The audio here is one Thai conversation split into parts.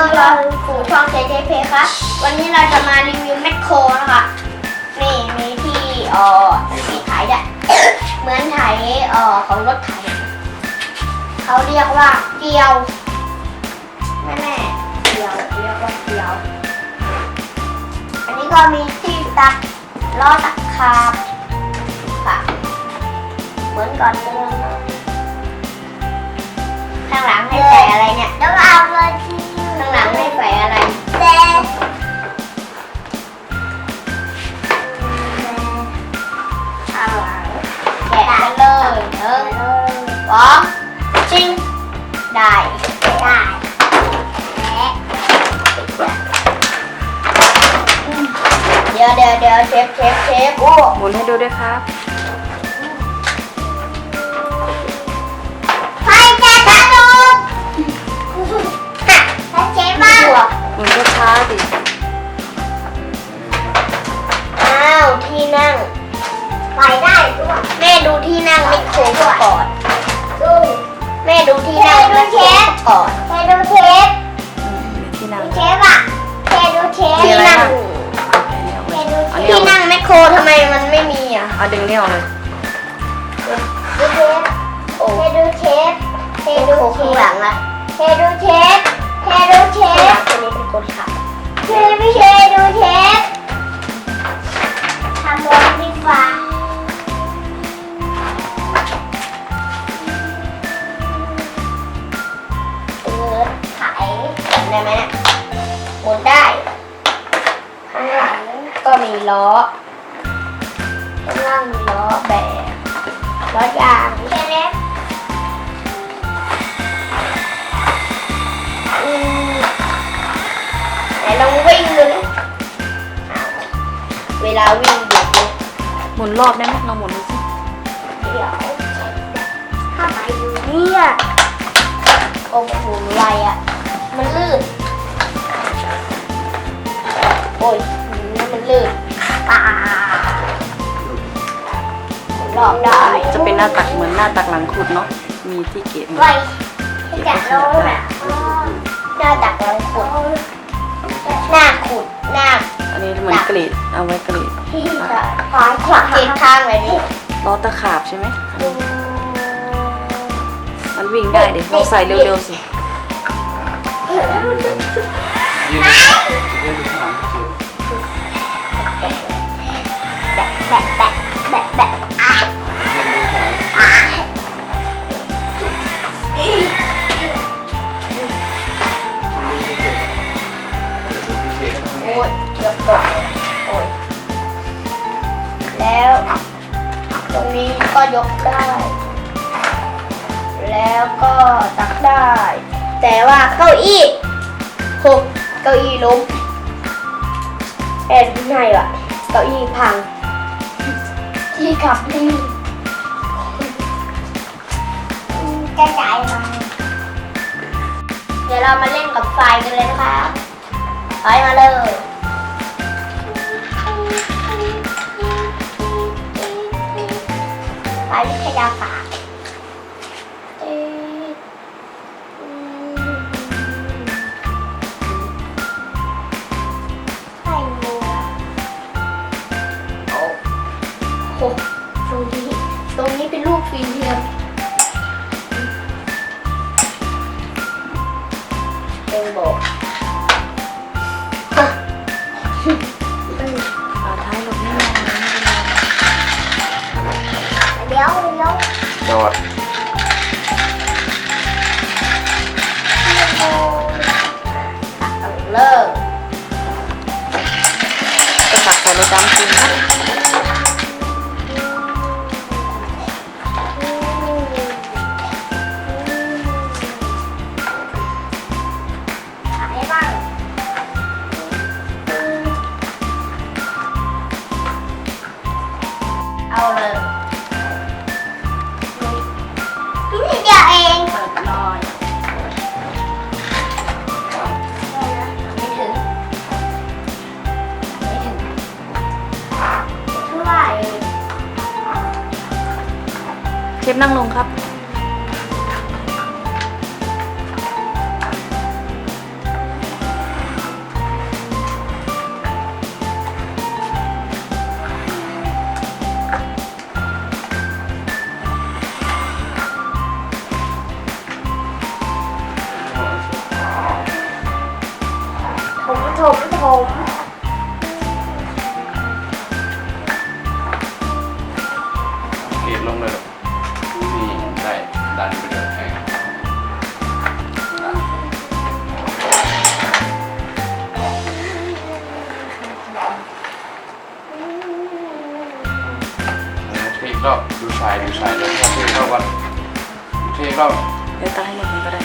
เราสู่ช่องเจเจเพครับวันนี้เราจะมารีวิวแมคโครนะคะนี่มีที่เอ่อที่ถ่ายได้เหมือนถ่ายเอ่อของรถไถเขาเรียกว่าเกลียวแม่แม่เกลียวเรียกว่าเกลียว อันนี้ก็มีที่ตักล้อตักคาบค่ะเหมือนก่อนเดิมข้างหลังให้ใส่อะไรเนี่ยแล้วเอาเลย ชิงได้ได้และเดี๋ยวเดี๋ยวเดี๋ยวเชฟเชฟเชฟโอ้หมุนให้ดูด้วยครับใครจะสนุกถ้าเจ๊บ้างหัวหมุนช้าๆดิ เอาดึงนี่ออกเลยดูเทปเทดูเทปเทดูเทข้างปหลังอะเทดูเทปเทดูเทข้างหลังตัวนี้เป็นคนขับเทไม่เทดูเทปทำรถดีฟ้าเปิดไถจำได้ไหมเนี่ยหมุนได้ข้างหลังก็มีล้อ ข้างล่างล้อแบบล้อยางเทเล็บอืมไหนลองวิ่งดูดิอ้าเวลาวิ่งหยุดเลยหมุนรอบได้ไหมลองหมุนดูสิเดี๋ยวเข้าไปดูเนี่ยโอ้โหไรอะ มันลื่น โอ้ยนี่มันลื่นป่า หลอกได้จะเป็นหน้าตักเหมือนหน้าตักหลังขุดเนาะมีที่เก็บไว้ที่จะโลน่ะหน้าตักเราขุดหน้าขุดหน้าอันนี้เหมือนกรีดเอาไว้กรีดขอขวาเกียข้างเลยนี่ล้อตะขาบใช่ไหมมันวิ่งได้เดี๋ยวลองใส่เร็วๆสิ แล้ว ตรงนี้ก็ยกได้ แล้วก็ตักได้ แต่ว่าเก้าอี้โหเก้าอี้ล้มแอนไม่ให้ว่ะเก้าอี้พัง ที่ขับนี่จะจ่ายมาเดี๋ยวเรามาเล่นกับไฟกันเลยนะคะไฟมาเลย ไฟวิทยา เดี๋ยวเดี๋ยวจอด ไหร่เชฟนั่งลงครับ ผมผมผม ก็ดูชายดูชายเลยเทเข้าวันเทเข้าเดี๋ยวตั้งให้หมดเลยก็ได้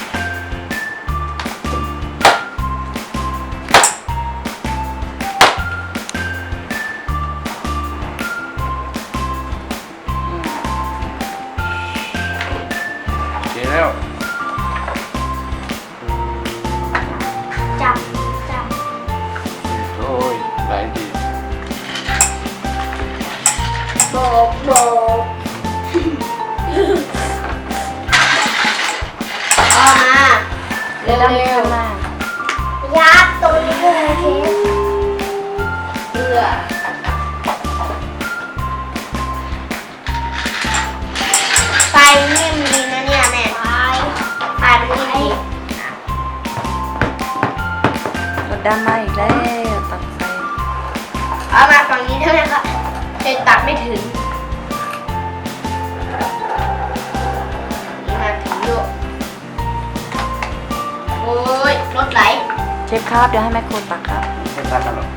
เทแล้ว เดี๋ยวดำข้างหน้ายัดตรงนี้เลยเชฟเกลือไฟนิ่มดีนะเนี่ยแม่ไปไฟมันนิ่มดีรถดำมาอีกแล้วตักใส่เอามาฝั่งนี้เท่านั้นค่ะเจนตักไม่ถึง โอ้ยรถไหลเชฟครับ เดี๋ยวให้แม่โครตักครับไม่ทันกันหรอก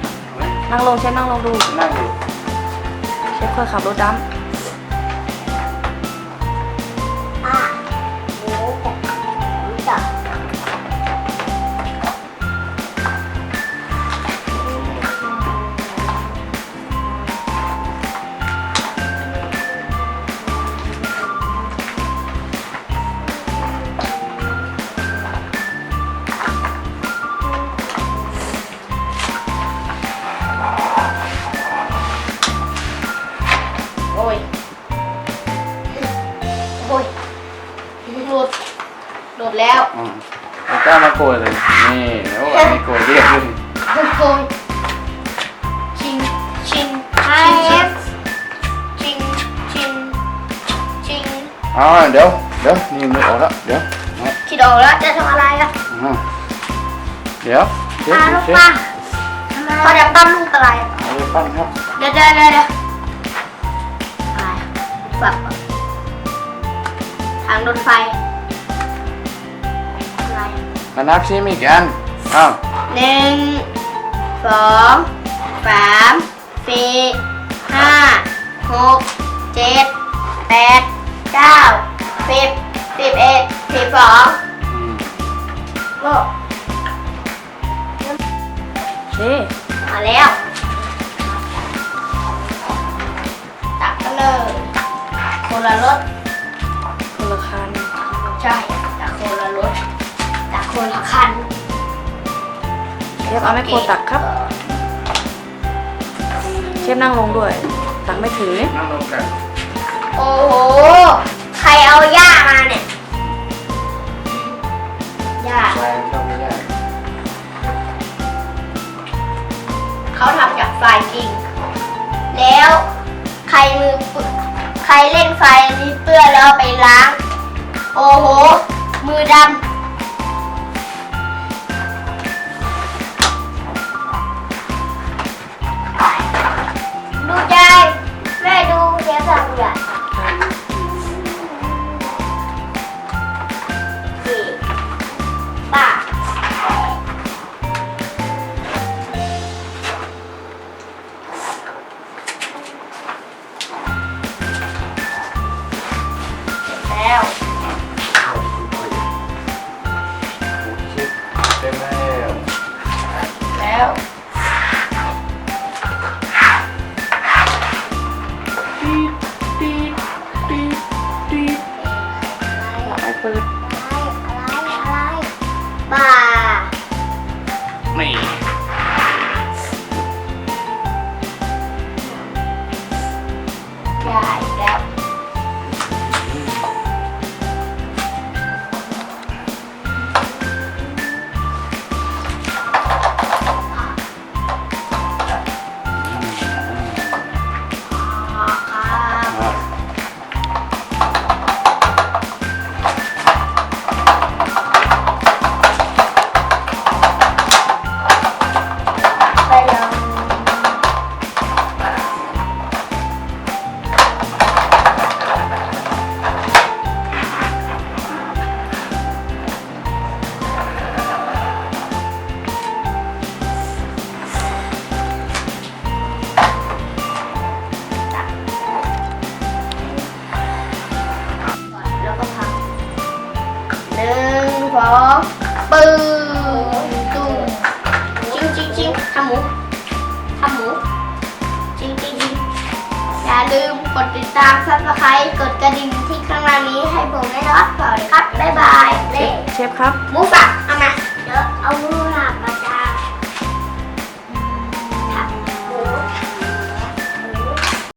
นั่งลงเชฟนั่งลงดู นั่งอยู่ เชฟเคยขับรถดอ่ กล้ามาโกยเลยนี่แล้วแบบไม่โกยเรียกขึ้นโกงชิงชิงไอชิงเอฟชิงชิงชิงอ๋อเดี๋ยวเดี๋ยวนี่ไม่ออกแล้วเดี๋ยวนะคิดออกแล้วจะทำอะไรอะอ่าเดี๋ยวเชฟอะลูกเชฟป้าเขาจะปั้นลูกอะไรอะเอาไปปั้นครับเดี๋ยวเดี๋ยวเดี๋ยวเดี๋ยวอะไรแบบทางรถไฟอะไรอะ มานับชิมอีกอันอ้าวหนึ่งสองสามสี่ห้าหกเจ็ดแปดเก้าสิบสิบเอ็ดสิบสองอืมโอ้ำเชฟมาแล้ว ตักกันเลยคนละรถ เชฟเอาแม่โครตักครับ เชฟนั่งลงด้วย ตักไม่ถึงนี่นั่งลงกันโอ้โห ใครเอาหญ้ามาเนี่ยหญ้าใช่ชอบไม่ยากเขาทำจากทรายจริง แล้วใครมือเปื้อนใครเล่นไฟนี้เปื้อนแล้วเอาไปล้าง โอ้โห มือดำ มูทำหมู จริงๆ อย่าลืมกดติดตามซับสไครต์กดกระดิ่งที่ข้างล่างนี้ให้ผมนะครับสวัสดีครับ บ๊ายบาย เชฟครับ หมูสับเอามา เดี๋ยวเอามือ